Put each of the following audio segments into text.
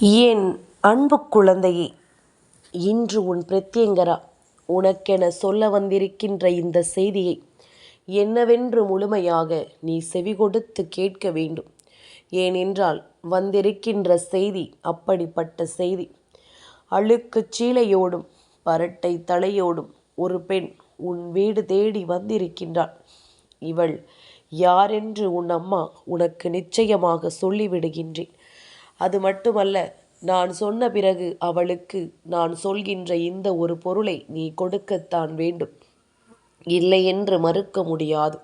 என் அன்பு குழந்தையே இன்று உன் பிரத்யங்கரா உனக்கென சொல்ல வந்திருக்கின்ற இந்த செய்தியை என்னவென்று முழுமையாக நீ செவிகொடுத்து கேட்க வேண்டும். ஏனென்றால் வந்திருக்கின்ற செய்தி அப்படிப்பட்ட செய்தி. அழுக்குச் சீலையோடும் பரட்டை தலையோடும் ஒரு பெண் உன் வீடு தேடி வந்திருக்கின்றாள். இவள் யாரென்று உன் அம்மா உனக்கு நிச்சயமாக சொல்லிவிடுகின்றேன். அது மட்டுமல்ல நான் சொன்ன பிறகு அவளுக்கு நான் சொல்கின்ற இந்த ஒரு பொருளை நீ கொடுக்கத்தான் வேண்டும். இல்லை என்று மறுக்க முடியாது.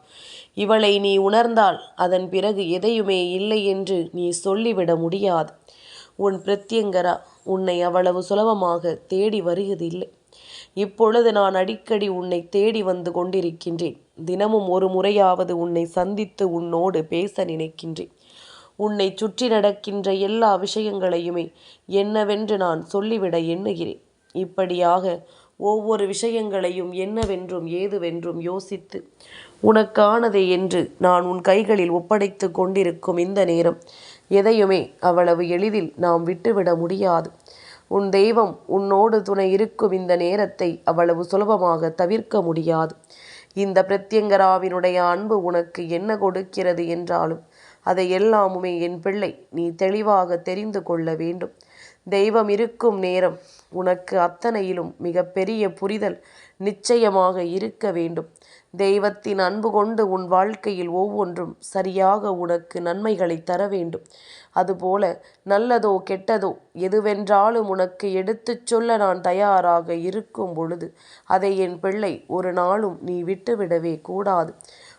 இவளை நீ உணர்ந்தால் அதன் பிறகு எதையுமே இல்லை என்று நீ சொல்லிவிட முடியாது. உன் பிரத்யங்கரா உன்னை அவ்வளவு சுலபமாக தேடி வருகிறதில்லை. இப்பொழுது நான் அடிக்கடி உன்னை தேடி வந்து கொண்டிருக்கின்றேன். தினமும் ஒரு முறையாவது உன்னை சந்தித்து உன்னோடு பேச நினைக்கின்றேன். உன்னை சுற்றி நடக்கின்ற எல்லா விஷயங்களையுமே என்னவென்று நான் சொல்லிவிட எண்ணுகிறேன். இப்படியாக ஒவ்வொரு விஷயங்களையும் என்னவென்றும் ஏதுவென்றும் யோசித்து உனக்கானதே என்று நான் உன் கைகளில் ஒப்படைத்து கொண்டிருக்கும் இந்த நேரம் எதையுமே அவ்வளவு எளிதில் நாம் விட்டுவிட முடியாது. உன் தெய்வம் உன்னோடு துணை இருக்கும் இந்த நேரத்தை அவ்வளவு சுலபமாக தவிர்க்க முடியாது. இந்த பிரத்யங்கராவினுடைய அன்பு உனக்கு என்ன கொடுக்கிறது என்றாலும் அதை எல்லாமுமே என் பிள்ளை நீ தெளிவாக தெரிந்து கொள்ள வேண்டும். தெய்வம் இருக்கும் நேரம் உனக்கு அத்தனையிலும் மிகப்பெரிய புரிதல் நிச்சயமாக இருக்க வேண்டும். தெய்வத்தின் அன்பு கொண்டு உன் வாழ்க்கையில் ஒவ்வொன்றும் சரியாக உனக்கு நன்மைகளை தர வேண்டும். அதுபோல நல்லதோ கெட்டதோ எதுவென்றாலும் உனக்கு எடுத்துச் சொல்ல நான் தயாராக இருக்கும் பொழுது அதை என் பிள்ளை ஒரு நாளும் நீ விட்டுவிடவே கூடாது.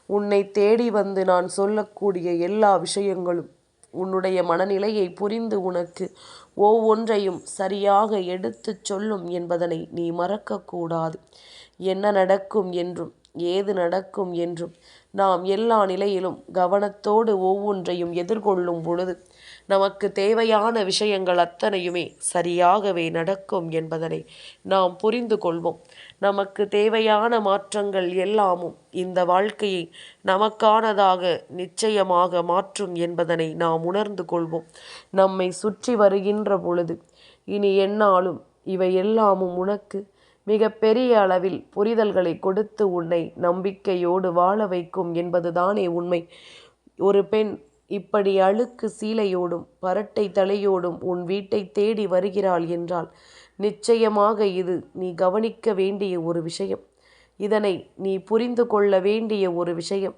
உன்னை தேடி வந்து நான் சொல்லக்கூடிய எல்லா விஷயங்களும் உன்னுடைய மனநிலையை புரிந்து உனக்கு ஒவ்வொன்றையும் சரியாக எடுத்துச் சொல்லும் என்பதனை நீ மறக்கக்கூடாது. என்ன நடக்கும் என்றும் ஏது நடக்கும் என்றும் நாம் எல்லா நிலையிலும் கவனத்தோடு ஒவ்வொன்றையும் எதிர்கொள்ளும் பொழுது நமக்கு தேவையான விஷயங்கள் அத்தனையுமே சரியாகவே நடக்கும் என்பதனை நாம் புரிந்து கொள்வோம். நமக்கு தேவையான மாற்றங்கள் எல்லாமும் இந்த வாழ்க்கையை நமக்கானதாக நிச்சயமாக மாற்றும் என்பதனை நாம் உணர்ந்து கொள்வோம். நம்மை சுற்றி வருகின்ற பொழுது இனி என்னாலும் இவை எல்லாமும் உனக்கு மிக பெரிய அளவில் புரிதல்களை கொடுத்து உன்னை நம்பிக்கையோடு வாழ வைக்கும் என்பதுதானே உண்மை. ஒரு பெண் இப்படி அழுக்கு சீலையோடும் பரட்டை தலையோடும் உன் வீட்டை தேடி வருகிறாள் என்றால் நிச்சயமாக இது நீ கவனிக்க வேண்டிய ஒரு விஷயம். இதனை நீ புரிந்து கொள்ள வேண்டிய ஒரு விஷயம்.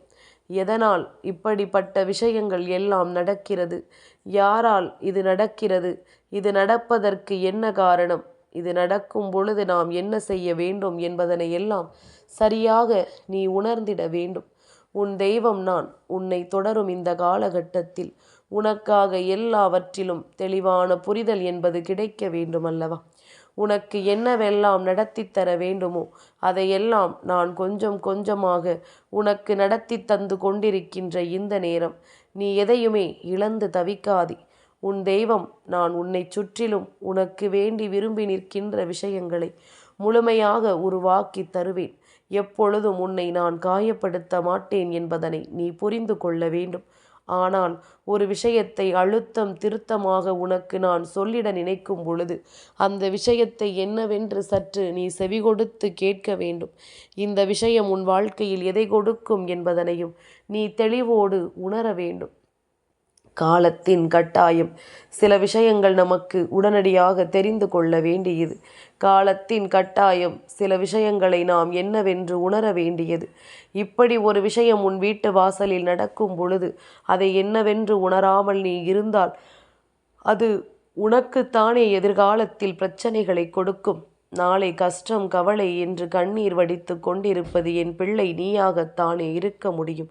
எதனால் இப்படிப்பட்ட விஷயங்கள் எல்லாம் நடக்கிறது? யாரால் இது நடக்கிறது? இது நடப்பதற்கு என்ன காரணம்? இது நடக்கும் பொழுது நாம் என்ன செய்ய வேண்டும் என்பதனை எல்லாம் சரியாக நீ உணர்ந்திட வேண்டும். உன் தெய்வம் நான் உன்னை தொடரும் இந்த காலகட்டத்தில் உனக்காக எல்லாவற்றிலும் தெளிவான புரிதல் என்பது கிடைக்க வேண்டும் அல்லவா உனக்கு என்னவெல்லாம் நடத்தி தர வேண்டுமோ அதையெல்லாம் நான் கொஞ்சம் கொஞ்சமாக உனக்கு நடத்தி தந்து கொண்டிருக்கின்ற இந்த நேரம். நீ எதையுமே இழந்து தவிக்காதே. உன் தெய்வம் நான் உன்னை சுற்றிலும் உனக்கு வேண்டி விரும்பி நிற்கின்ற விஷயங்களை முழுமையாக உருவாக்கி தருவேன். எப்பொழுதும் உன்னை நான் காயப்படுத்த மாட்டேன் என்பதனை நீ புரிந்து கொள்ள வேண்டும். ஆனால் ஒரு விஷயத்தை அழுத்தம் திருத்தமாக உனக்கு நான் சொல்லிட நினைக்கும் பொழுது அந்த விஷயத்தை என்னவென்று சற்று நீ செவிகொடுத்து கேட்க வேண்டும். இந்த விஷயம் உன் வாழ்க்கையில் எதை கொடுக்கும் என்பதனையும் நீ தெளிவோடு உணர வேண்டும். காலத்தின் கட்டாயம். சில விஷயங்கள் நமக்கு உடனடியாக தெரிந்து கொள்ள வேண்டியது. காலத்தின் கட்டாயம். சில விஷயங்களை நாம் என்னவென்று உணர வேண்டியது. இப்படி ஒரு விஷயம் உன் வீட்டு வாசலில் நடக்கும் பொழுது அதை என்னவென்று உணராமல் நீ இருந்தால் அது உனக்குத்தானே எதிர்காலத்தில் பிரச்சனைகளை கொடுக்கும். நாளை கஷ்டம் கவலை என்று கண்ணீர் வடித்து கொண்டிருப்பது என் பிள்ளை நீயாகத்தானே இருக்க முடியும்.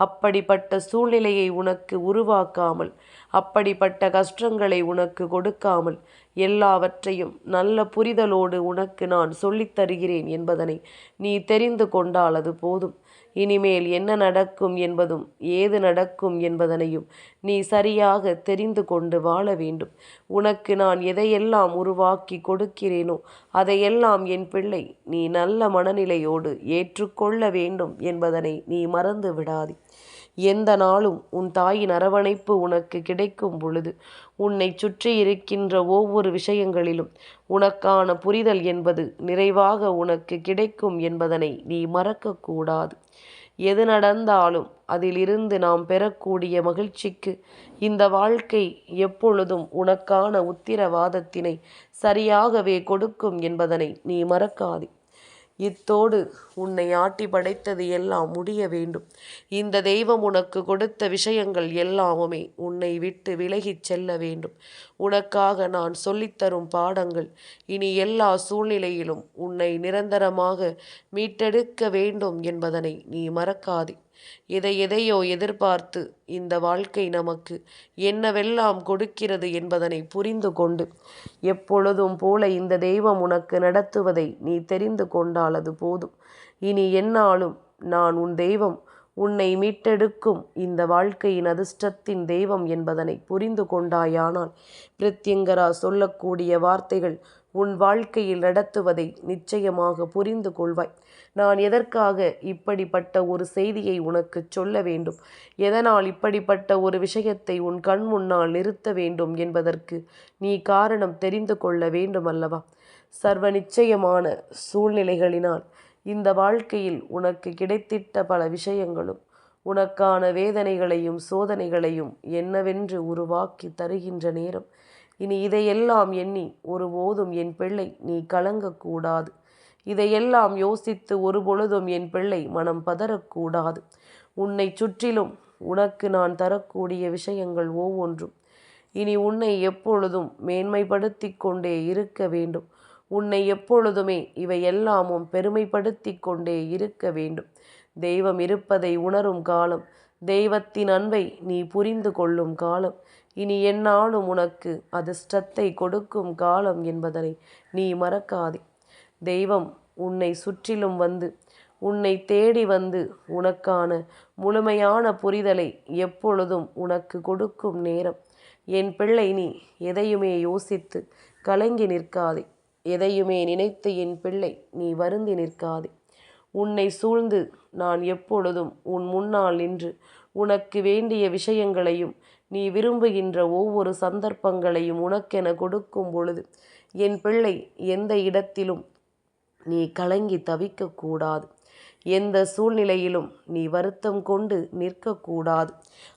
அப்படிப்பட்ட சூழ்நிலையை உனக்கு உருவாக்காமல் அப்படிப்பட்ட கஷ்டங்களை உனக்கு கொடுக்காமல் எல்லாவற்றையும் நல்ல புரிதலோடு உனக்கு நான் சொல்லித்தருகிறேன் என்பதனை நீ தெரிந்து கொண்டால் அது போதும். இனிமேல் என்ன நடக்கும் என்பதும் ஏது நடக்கும் என்பதனையும் நீ சரியாக தெரிந்து கொண்டு வாழ வேண்டும். உனக்கு நான் எதையெல்லாம் உருவாக்கி கொடுக்கிறேனோ அதையெல்லாம் என் பிள்ளை நீ நல்ல மனநிலையோடு ஏற்றுக்கொள்ள வேண்டும் என்பதனை நீ மறந்து விடாதே. எந்த நாளும் உன் தாயின் அரவணைப்பு உனக்கு கிடைக்கும் பொழுது உன்னை சுற்றி இருக்கின்ற ஒவ்வொரு விஷயங்களிலும் உனக்கான புரிதல் என்பது நிறைவாக உனக்கு கிடைக்கும் என்பதனை நீ மறக்கக்கூடாது. எது நடந்தாலும் அதிலிருந்து நாம் பெறக்கூடிய மகிழ்ச்சிக்கு இந்த வாழ்க்கை எப்பொழுதும் உனக்கான உத்திரவாதத்தினை சரியாகவே கொடுக்கும் என்பதனை நீ மறக்காதே. இத்தோடு உன்னை ஆட்டி படைத்தது எல்லாம் முடிய வேண்டும். இந்த தெய்வம் உனக்கு கொடுத்த விஷயங்கள் எல்லாமுமே உன்னை விட்டு விலகிச் செல்ல வேண்டும். உனக்காக நான் சொல்லித்தரும் பாடங்கள் இனி எல்லா சூழ்நிலையிலும் உன்னை நிரந்தரமாக மீட்டெடுக்க வேண்டும் என்பதனை நீ மறக்காதே. எதை எதையோ எதிர்பார்த்து இந்த வாழ்க்கை நமக்கு என்னவெல்லாம் கொடுக்கிறது என்பதனை புரிந்து கொண்டு எப்பொழுதும் போல இந்த தெய்வம் உனக்கு நடத்துவதை நீ தெரிந்து கொண்டால் அது போதும். இனி என்னாலும் நான் உன் தெய்வம் உன்னை மீட்டெடுக்கும் இந்த வாழ்க்கையின் அதிர்ஷ்டத்தின் தெய்வம் என்பதனை புரிந்து கொண்டாயானால் பிரித்யங்கரா சொல்லக்கூடிய வார்த்தைகள் உன் வாழ்க்கையில் நடத்துவதை நிச்சயமாக புரிந்து கொள்வாய். நான் எதற்காக இப்படிப்பட்ட ஒரு செய்தியை உனக்கு சொல்ல வேண்டும்? எதனால் இப்படிப்பட்ட ஒரு விஷயத்தை உன் கண் முன்னால் நிறுத்த வேண்டும் என்பதற்கு நீ காரணம் தெரிந்து கொள்ள வேண்டும் அல்லவா சர்வ நிச்சயமான சூழ்நிலைகளினால் இந்த வாழ்க்கையில் உனக்கு கிடைத்திட்ட பல விஷயங்களும் உனக்கான வேதனைகளையும் சோதனைகளையும் என்னவென்று உருவாக்கி தருகின்ற நேரம் இனி இதையெல்லாம் எண்ணி ஒரு போதும் என் பிள்ளை நீ கலங்கக்கூடாது. இதையெல்லாம் யோசித்து ஒரு பொழுதும் என் பிள்ளை மனம் பதறக்கூடாது. உன்னை சுற்றிலும் உனக்கு நான் தரக்கூடிய விஷயங்கள் ஒவ்வொன்றும். இனி உன்னை எப்பொழுதும் மேன்மைப்படுத்தி கொண்டே இருக்க வேண்டும். உன்னை எப்பொழுதுமே இவை எல்லாமும் பெருமைப்படுத்தி கொண்டே இருக்க வேண்டும். தெய்வம் இருப்பதை உணரும் காலம் தெய்வத்தின் அன்பை நீ புரிந்து கொள்ளும் காலம். இனி என்னாலும் உனக்கு அதிர்ஷ்டத்தை கொடுக்கும் காலம் என்பதனை நீ மறக்காதே. தெய்வம் உன்னை சுற்றிலும் வந்து உன்னை தேடி வந்து உனக்கான முழுமையான புரிதலை எப்பொழுதும் உனக்கு கொடுக்கும் நேரம். என் பிள்ளை நீ எதையுமே யோசித்து கலங்கி நிற்காதே. எதையுமே நினைத்து என் பிள்ளை நீ வருந்தி நிற்காதே. உன்னை சூழ்ந்து நான் எப்பொழுதும் உன் முன்னால் நின்று உனக்கு வேண்டிய விஷயங்களையும் நீ விரும்புகின்ற ஒவ்வொரு சந்தர்ப்பங்களையும் உனக்கென கொடுக்கும் பொழுது என் பிள்ளை எந்த இடத்திலும் நீ கலங்கி தவிக்கக்கூடாது. எந்த சூழ்நிலையிலும் நீ வருத்தம் கொண்டு நிற்கக்கூடாது.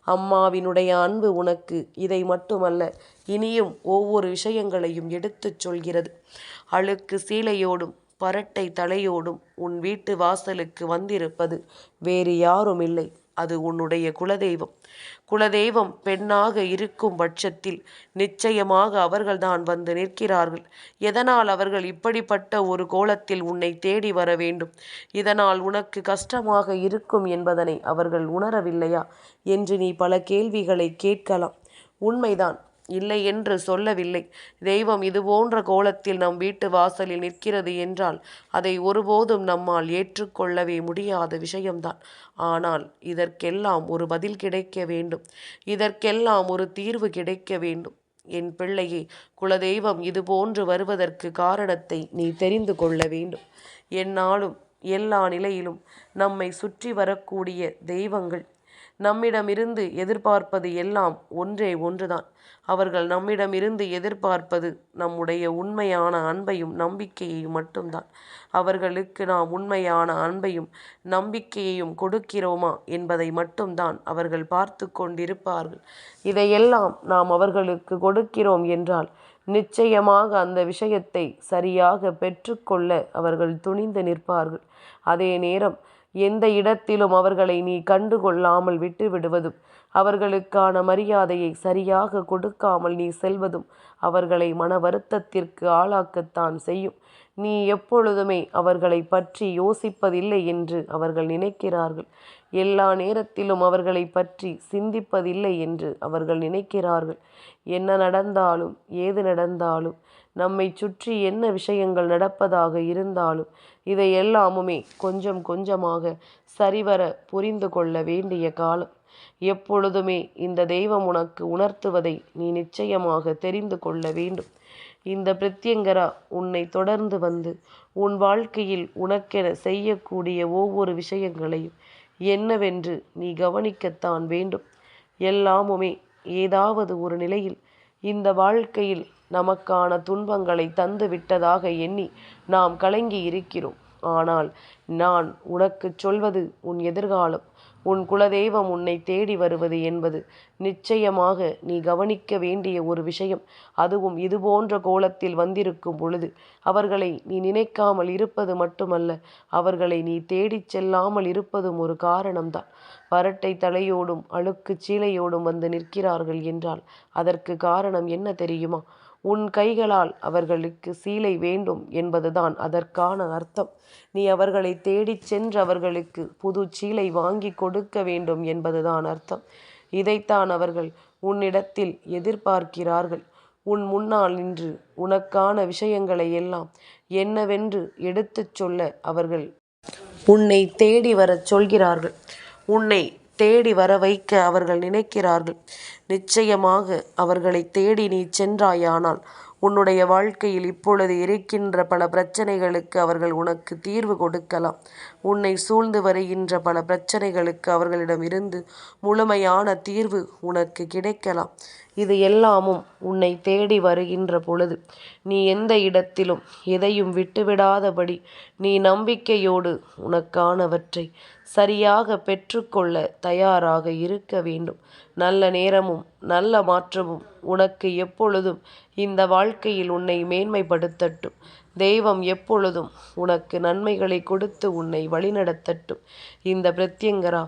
அம்மாவினுடைய அன்பு உனக்கு இதை மட்டுமல்ல இனியும் ஒவ்வொரு விஷயங்களையும் எடுத்துச் சொல்கிறது. அழுக்கு சீலையோடும் பரட்டை தலையோடும் உன் வீட்டு வாசலுக்கு வந்திருப்பது வேறு யாரும் இல்லை அது உன்னுடைய குலதெய்வம். குலதெய்வம் பெண்ணாக இருக்கும் பட்சத்தில் நிச்சயமாக அவர்கள்தான் வந்து நிற்கிறார்கள். எதனால் அவர்கள் இப்படிப்பட்ட ஒரு கோலத்தில் உன்னை தேடி வர வேண்டும்? இதனால் உனக்கு கஷ்டமாக இருக்கும் என்பதனை அவர்கள் உணரவில்லையா? என்று நீ பல கேள்விகளை கேட்கலாம். உண்மைதான். இல்லை என்று சொல்லவில்லை. தெய்வம் இது போன்ற கோலத்தில் நம் வீட்டு வாசலில் நிற்கிறது என்றால் அதை ஒருபோதும் நம்மால் ஏற்றுக்கொள்ளவே முடியாத விஷயம்தான். ஆனால் இதற்கெல்லாம் ஒரு பதில் கிடைக்க வேண்டும். இதற்கெல்லாம் ஒரு தீர்வு கிடைக்க வேண்டும். என் பிள்ளையே குலதெய்வம் இது போன்று வருவதற்கு காரணத்தை நீ தெரிந்து கொள்ள வேண்டும். என்னாலும் எல்லா நிலையிலும் நம்மை சுற்றி வரக்கூடிய தெய்வங்கள் நம்மிடமிருந்து எதிர்பார்ப்பது எல்லாம் ஒன்றே ஒன்றுதான். அவர்கள் நம்மிடமிருந்து எதிர்பார்ப்பது நம்முடைய உண்மையான அன்பையும் நம்பிக்கையையும் மட்டும்தான். அவர்களுக்கு நாம் உண்மையான அன்பையும் நம்பிக்கையையும் கொடுக்கிறோமா என்பதை மட்டும்தான் அவர்கள் பார்த்து கொண்டிருப்பார்கள். இதையெல்லாம் நாம் அவர்களுக்கு கொடுக்கிறோம் என்றால் நிச்சயமாக அந்த விஷயத்தை சரியாக பெற்றுக்கொள்ள அவர்கள் துணிந்து நிற்பார்கள். அதே நேரம் எந்த இடத்திலும் அவர்களை நீ கண்டுகொள்ளாமல் விட்டுவிடுவதும் அவர்களுக்கான மரியாதையை சரியாக கொடுக்காமல் நீ செல்வதும் அவர்களை மன வருத்தத்திற்கு ஆளாக்கத்தான் செய்யும். நீ எப்பொழுதுமே அவர்களை பற்றி யோசிப்பதில்லை என்று அவர்கள் நினைக்கிறார்கள். எல்லா நேரத்திலும் அவர்களை பற்றி சிந்திப்பதில்லை என்று அவர்கள் நினைக்கிறார்கள். என்ன நடந்தாலும் ஏது நடந்தாலும் நம்மை சுற்றி என்ன விஷயங்கள் நடப்பதாக இருந்தாலும் இதை எல்லாமுமே கொஞ்சம் கொஞ்சமாக சரிவர புரிந்து கொள்ள வேண்டிய காலம். எப்பொழுதுமே இந்த தெய்வம் உனக்கு உணர்த்துவதை நீ நிச்சயமாக தெரிந்து கொள்ள வேண்டும். இந்த பிரத்யங்கரா உன்னை தொடர்ந்து வந்து உன் வாழ்க்கையில் உனக்கென செய்யக்கூடிய ஒவ்வொரு விஷயங்களையும் என்னவென்று நீ கவனிக்கத்தான் வேண்டும். எல்லாமுமே ஏதாவது ஒரு நிலையில் இந்த வாழ்க்கையில் நமக்கான துன்பங்களை தந்து விட்டதாக எண்ணி நாம் கலங்கி இருக்கிறோம். ஆனால் நான் உனக்கு சொல்வது உன் எதிர்காலம். உன் குலதெய்வம் உன்னை தேடி வருவது என்பது நிச்சயமாக நீ கவனிக்க வேண்டிய ஒரு விஷயம். அதுவும் இதுபோன்ற கோலத்தில் வந்திருக்கும் பொழுது அவர்களை நீ நினைக்காமல் இருப்பது மட்டுமல்ல அவர்களை நீ தேடிச் செல்லாமல் இருப்பதும் ஒரு காரணம்தான். பரட்டை தலையோடும் அழுக்கு சீலையோடும் வந்து நிற்கிறார்கள் என்றால் அதற்கு காரணம் என்ன தெரியுமா? உன் கைகளால் அவர்களுக்கு சீலை வேண்டும் என்பதுதான் அதற்கான அர்த்தம். நீ அவர்களை தேடிச் சென்று அவர்களுக்கு புது சீலை வாங்கி கொடுக்க வேண்டும் என்பதுதான் அர்த்தம். இதைத்தான் அவர்கள் உன்னிடத்தில் எதிர்பார்க்கிறார்கள். உன் முன்னால் நின்று உனக்கான விஷயங்களை எல்லாம் என்னவென்று எடுத்துச் சொல்ல அவர்கள் உன்னை தேடி வரச் சொல்கிறார்கள். உன்னை தேடி வர வைக்க அவர்கள் நினைக்கிறார்கள். நிச்சயமாக அவர்களை தேடி நீ சென்றாயானால் உன்னுடைய வாழ்க்கையில் இப்பொழுது இருக்கின்ற பல பிரச்சனைகளுக்கு அவர்கள் உனக்கு தீர்வு கொடுக்கலாம். உன்னை சூழ்ந்து வருகின்ற பல பிரச்சனைகளுக்கு அவர்களிடம் இருந்து முழுமையான தீர்வு உனக்கு கிடைக்கலாம். இது எல்லாமும் உன்னை தேடி வருகின்ற பொழுது நீ எந்த இடத்திலும் எதையும் விட்டுவிடாதபடி நீ நம்பிக்கையோடு உனக்கானவற்றை சரியாக பெற்றுக்கொள்ள தயாராக இருக்க வேண்டும். நல்ல நேரமும் நல்ல மாற்றமும் உனக்கு எப்பொழுதும் இந்த வாழ்க்கையில் உன்னை மேன்மைப்படுத்தட்டும். தெய்வம் எப்பொழுதும் உனக்கு நன்மைகளை கொடுத்து உன்னை வழிநடத்தட்டும். இந்த பிரத்யங்கரா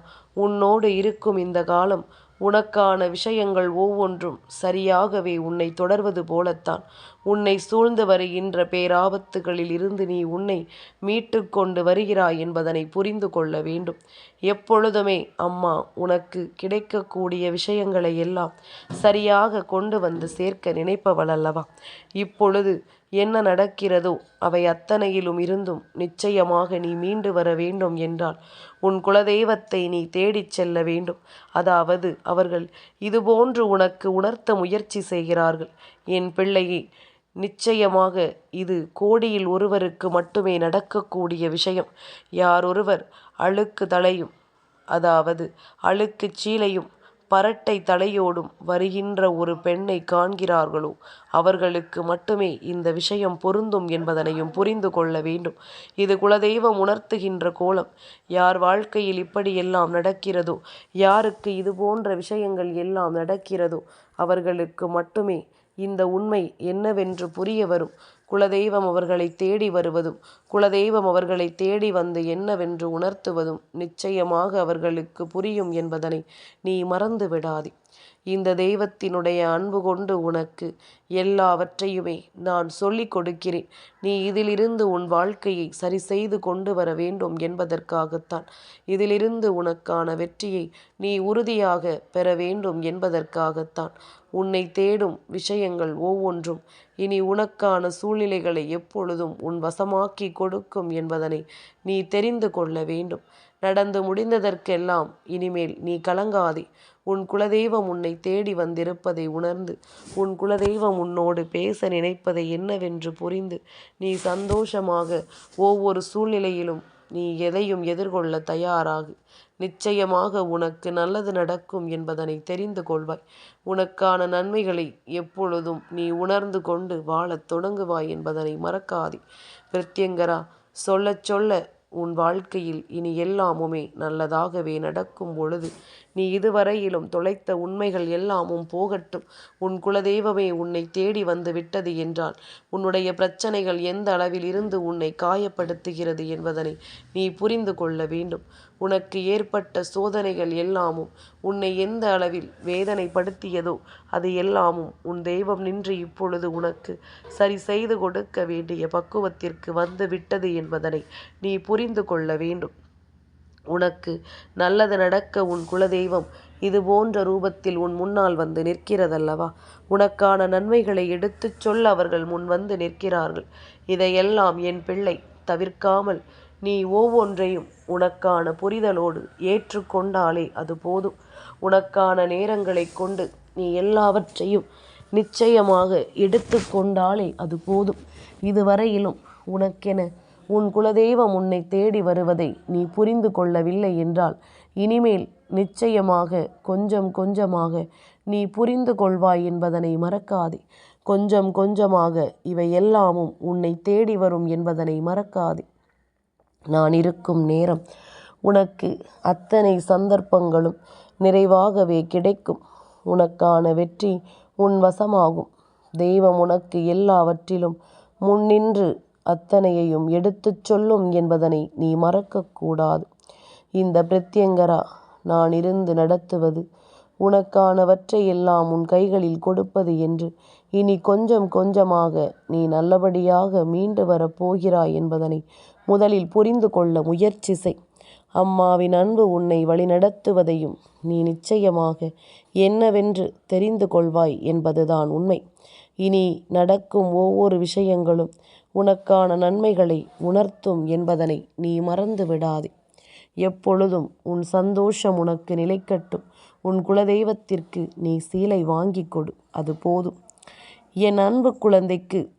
உன்னோடு இருக்கும் இந்த காலம் உனக்கான விஷயங்கள் ஒவ்வொன்றும் சரியாகவே உன்னை தொடர்வது போலத்தான். உன்னை சூழ்ந்து வருகின்ற பேராபத்துகளில் இருந்து நீ உன்னை மீட்டு கொண்டு வருகிறாய் என்பதனை புரிந்து கொள்ள வேண்டும். எப்பொழுதுமே அம்மா உனக்கு கிடைக்கக்கூடிய விஷயங்களை எல்லாம் சரியாக கொண்டு வந்து சேர்க்க நினைப்பவள் அல்லவா? இப்பொழுது என்ன நடக்கிறதோ அவை அத்தனையிலும் இருந்தும் நிச்சயமாக நீ மீண்டு வர வேண்டும் என்றால் உன் குலதெய்வத்தை நீ தேடிச் செல்ல வேண்டும். அதாவது அவர்கள் இதுபோன்று உனக்கு உணர்த்த முயற்சி செய்கிறார்கள். என் பிள்ளையே நிச்சயமாக இது கோடியில் ஒருவருக்கு மட்டுமே நடக்கக்கூடிய விஷயம். யாரொருவர் அழுக்கு தலையும் அதாவது அழுக்குச் சீலையும் பரட்டை தலையோடும் வருகின்ற ஒரு பெண்ணை காண்கிறார்களோ? அவர்களுக்கு மட்டுமே இந்த விஷயம் பொருந்தும் என்பதனையும் புரிந்து கொள்ள வேண்டும். இது குலதெய்வம் உணர்த்துகின்ற கோலம். யார் வாழ்க்கையில் இப்படியெல்லாம் நடக்கிறதோ? யாருக்கு இது போன்ற விஷயங்கள் எல்லாம் நடக்கிறதோ? அவர்களுக்கு மட்டுமே இந்த உண்மை என்னவென்று புரிய வரும். குலதெய்வம் அவர்களை தேடி வருவதும் குலதெய்வம் அவர்களை தேடி வந்து என்னவென்று உணர்த்துவதும் நிச்சயமாக அவர்களுக்கு புரியும் என்பதனை நீ மறந்து விடாதே இந்த தெய்வத்தினுடைய அன்பு கொண்டு உனக்கு எல்லாவற்றையுமே நான் சொல்லிக் கொடுக்கிறேன். நீ இதிலிருந்து உன் வாழ்க்கையை சரி செய்து கொண்டு வர வேண்டும் என்பதற்காகத்தான். இதிலிருந்து உனக்கான வெற்றியை நீ உறுதியாக பெற வேண்டும் என்பதற்காகத்தான். உன்னை தேடும் விஷயங்கள் ஒவ்வொன்றும் இனி உனக்கான சூழ்நிலைகளை எப்பொழுதும் உன் வசமாக்கி கொடுக்கும் என்பதனை நீ தெரிந்து கொள்ள வேண்டும். நடந்து முடிந்ததற்கெல்லாம் இனிமேல் நீ கலங்காதே. உன் குலதெய்வம் உன்னை தேடி வந்திருப்பதை உணர்ந்து உன் குலதெய்வம் உன்னோடு பேச நினைப்பதை என்னவென்று புரிந்து நீ சந்தோஷமாக ஒவ்வொரு சூழ்நிலையிலும் நீ எதையும் எதிர்கொள்ள தயாராகு. நிச்சயமாக உனக்கு நல்லது நடக்கும் என்பதனை தெரிந்து கொள்வாய். உனக்கான நன்மைகளை எப்பொழுதும் நீ உணர்ந்து கொண்டு வாழத் தொடங்குவாய் என்பதனை மறக்காதே. பிரத்யங்கரா சொல்லச் சொல்ல உன் வாழ்க்கையில் இனி எல்லாமுமே நல்லதாகவே நடக்கும் பொழுது நீ இதுவரையிலும் தொலைத்த உண்மைகள் எல்லாமும் போகட்டும். உன் குலதெய்வமே உன்னை தேடி வந்து விட்டது என்றால் உன்னுடைய பிரச்சனைகள் எந்த அளவில் இருந்து உன்னை காயப்படுத்துகிறது என்பதனை நீ புரிந்து கொள்ள வேண்டும். உனக்கு ஏற்பட்ட சோதனைகள் எல்லாமும் உன்னை எந்த அளவில் வேதனைப்படுத்தியதோ அது எல்லாமும் உன் தெய்வம் நின்று இப்பொழுது உனக்கு சரி செய்து கொடுக்க வேண்டிய பக்குவத்திற்கு வந்து விட்டது என்பதனை நீ புரிந்து கொள்ள வேண்டும். உனக்கு நல்லது நடக்க உன் குலதெய்வம் இது போன்ற ரூபத்தில் உன் முன்னால் வந்து நிற்கிறதல்லவா? உனக்கான நன்மைகளை எடுத்துச் சொல்ல அவர்கள் முன் வந்து நிற்கிறார்கள். இதையெல்லாம் என் பிள்ளை தவிர்க்காமல் நீ ஒவ்வொன்றையும் உனக்கான புரிதலோடு ஏற்றுக்கொண்டாலே அது போதும். உனக்கான நேரங்களை கொண்டு நீ எல்லாவற்றையும் நிச்சயமாக எடுத்துக்கொண்டாலே அது போதும். இதுவரையிலும் உனக்கென உன் குலதெய்வம் உன்னை தேடி வருவதை நீ புரிந்து கொள்ளவில்லை என்றால் இனிமேல் நிச்சயமாக கொஞ்சம் கொஞ்சமாக நீ புரிந்து கொள்வாய் என்பதனை மறக்காதே. கொஞ்சம் கொஞ்சமாக இவை எல்லாமும் உன்னை தேடி வரும் என்பதனை மறக்காதே. நான் இருக்கும் நேரம் உனக்கு அத்தனை சந்தர்ப்பங்களும் நிறைவாகவே கிடைக்கும். உனக்கான வெற்றி உன் வசமாகும். தெய்வம் உனக்கு எல்லாவற்றிலும் முன்னின்று அத்தனையையும் எடுத்துச் சொல்லும் என்பதனை நீ மறக்கக்கூடாது. இந்த பிரத்யங்கரா நான் இருந்து நடத்துவது உனக்கானவற்றை எல்லாம் உன் கைகளில் கொடுப்பது என்று இனி கொஞ்சம் கொஞ்சமாக நீ நல்லபடியாக மீண்டு வரப் போகிறாய் என்பதனை முதலில் புரிந்து கொள்ள முயற்சி செய். அம்மாவின் அன்பு உன்னை வழிநடத்துவதையும் நீ நிச்சயமாக என்னவென்று தெரிந்து கொள்வாய் என்பதுதான் உண்மை. இனி நடக்கும் ஒவ்வொரு விஷயங்களும் உனக்கான நன்மைகளை உணர்த்தும் என்பதனை நீ மறந்து விடாதே. எப்பொழுதும் உன் சந்தோஷம் உனக்கு நிலைக்கட்டும். உன் குலதெய்வத்திற்கு நீ சீலை வாங்கி கொடு. அது போதும். என் அன்பு குழந்தைக்கு